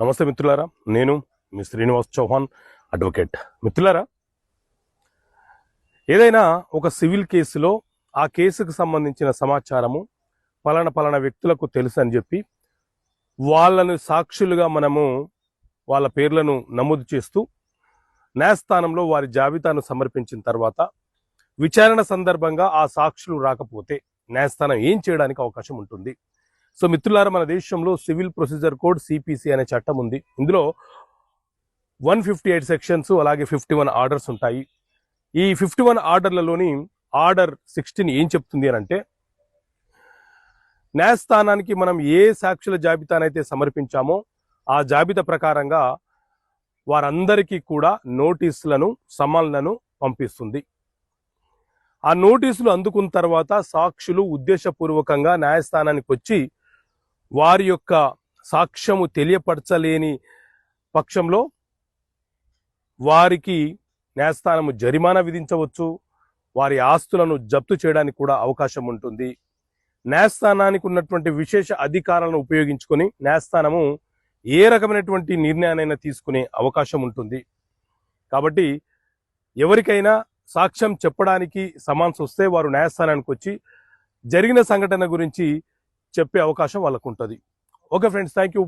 నమస్తే మిత్రులారా నేను మీ శ్రీనివాస్ చౌహాన్ అడ్వకేట్ మిత్రులారా ఏదైనా ఒక సివిల్ కేసులో ఆ కేసుకు సంబంధించిన సమాచారము పలానా పలానా వ్యక్తులకు తెలుసు అని చెప్పి వాళ్ళను సాక్షులుగా మనము వాళ్ళ పేర్లను నమోదు చేస్తూ న్యాయస్థానంలో వారి జాబితాను సమర్పించిన తర్వాత విచారణ సందర్భంగా ఆ సాక్షులు రాకపోతే న్యాయస్థానం ఏం చేయడానికి అవకాశం ఉంటుంది? సో మిత్రులారా మన దేశంలో సివిల్ ప్రొసీజర్ కోడ్ సిపిసి అనే చట్టం ఉంది. ఇందులో వన్ ఫిఫ్టీ ఎయిట్ సెక్షన్స్ అలాగే ఫిఫ్టీ వన్ ఆర్డర్స్ ఉంటాయి. ఈ ఫిఫ్టీ వన్ ఆర్డర్లలోని ఆర్డర్ సిక్స్టీన్ ఏం చెప్తుంది అని అంటే న్యాయస్థానానికి మనం ఏ సాక్షుల జాబితానైతే సమర్పించామో ఆ జాబితా ప్రకారంగా వారందరికీ కూడా నోటీసులను సమన్లను పంపిస్తుంది. ఆ నోటీసులు అందుకున్న తర్వాత సాక్షులు ఉద్దేశపూర్వకంగా న్యాయస్థానానికి వచ్చి వారి యొక్క సాక్ష్యము తెలియపరచలేని పక్షంలో వారికి న్యాయస్థానము జరిమానా విధించవచ్చు వారి ఆస్తులను జప్తు చేయడానికి కూడా అవకాశం ఉంటుంది. న్యాయస్థానానికి ఉన్నటువంటి విశేష అధికారాలను ఉపయోగించుకొని న్యాయస్థానము ఏ రకమైనటువంటి నిర్ణయానైనా తీసుకునే అవకాశం ఉంటుంది. కాబట్టి ఎవరికైనా సాక్ష్యం చెప్పడానికి సమాన్స్ వస్తే వారు న్యాయస్థానానికి వచ్చి జరిగిన సంఘటన గురించి చెప్పే అవకాశం వాళ్ళకు ఉంటుంది ఓకే ఫ్రెండ్స్ థ్యాంక్ యూ